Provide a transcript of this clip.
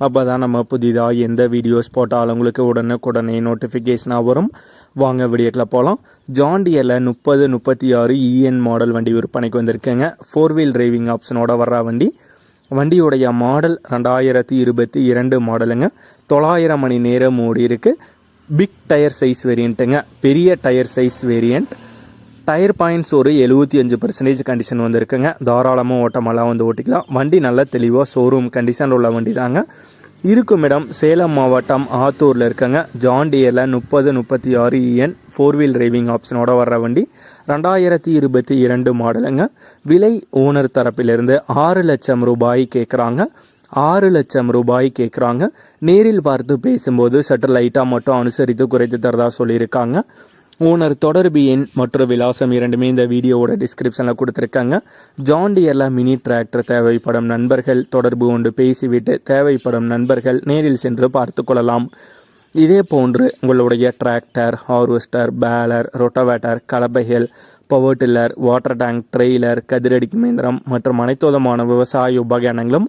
அப்போ தான் நம்ம புதிதாக எந்த வீடியோஸ் போட்டாலும் உங்களுக்கு உடனுக்குடனே நோட்டிஃபிகேஷனாக வரும். வாங்க வீடியோக்கில் போகலாம் ஜாண்டியில் முப்பது முப்பத்தி ஆறு இஎன் மாடல் வண்டி விற்பனைக்கு வந்திருக்கேங்க. ஃபோர் வீல் டிரைவிங் ஆப்ஷனோட வர்ற வண்டி. வண்டியுடைய மாடல் ரெண்டாயிரத்தி இருபத்தி இரண்டு மாடலுங்க தொள்ளாயிரம் மணி நேரம் ஓடி இருக்குது பிக் டயர் சைஸ் வேரியண்ட்டுங்க பெரிய tyre size variant tyre points ஒரு எழுபத்தி அஞ்சு பர்சன்டேஜ் கண்டிஷன் வந்துருக்குங்க. தாராளமாக ஓட்டமெல்லாம் வந்து ஓட்டிக்கலாம். வண்டி நல்ல தெளிவாக ஷோரூம் கண்டிஷனில் உள்ள வண்டி தாங்க. இருக்கும் இடம் சேலம் மாவட்டம் ஆத்தூரில் இருக்கங்க. ஜாண்டியரில் முப்பது முப்பத்தி ஆறு இஎன் ஃபோர் வீல் டிரைவிங் ஆப்ஷனோட வர்ற வண்டி. ரெண்டாயிரத்தி இருபத்தி இரண்டு மாடலுங்க. விலை ஓனர் தரப்பிலிருந்து ஆறு லட்சம் ரூபாய் கேட்குறாங்க ஆறு லட்சம் ரூபாய் கேட்குறாங்க நேரில் பார்த்து பேசும்போது சற்று லைட்டாக மட்டும் அனுசரித்து குறைத்து தரதா சொல்லியிருக்காங்க. ஓனர் தொடர்பு எண் மற்றும் விலாசம் இரண்டுமே இந்த வீடியோவோட டிஸ்கிரிப்ஷனில் கொடுத்துருக்காங்க. ஜாண்டியரில் மினி டிராக்டர் தேவைப்படும் நண்பர்கள் தொடர்பு கொண்டு பேசிவிட்டு தேவைப்படும் நண்பர்கள் நேரில் சென்று பார்த்து கொள்ளலாம். இதே போன்று உங்களுடைய tractor harvester baler rotavator கலப்பைகள் power tiller water tank trailer கதிரடி இயந்திரம் மற்றும் அனைத்து விதமான விவசாய உபகரணங்களும்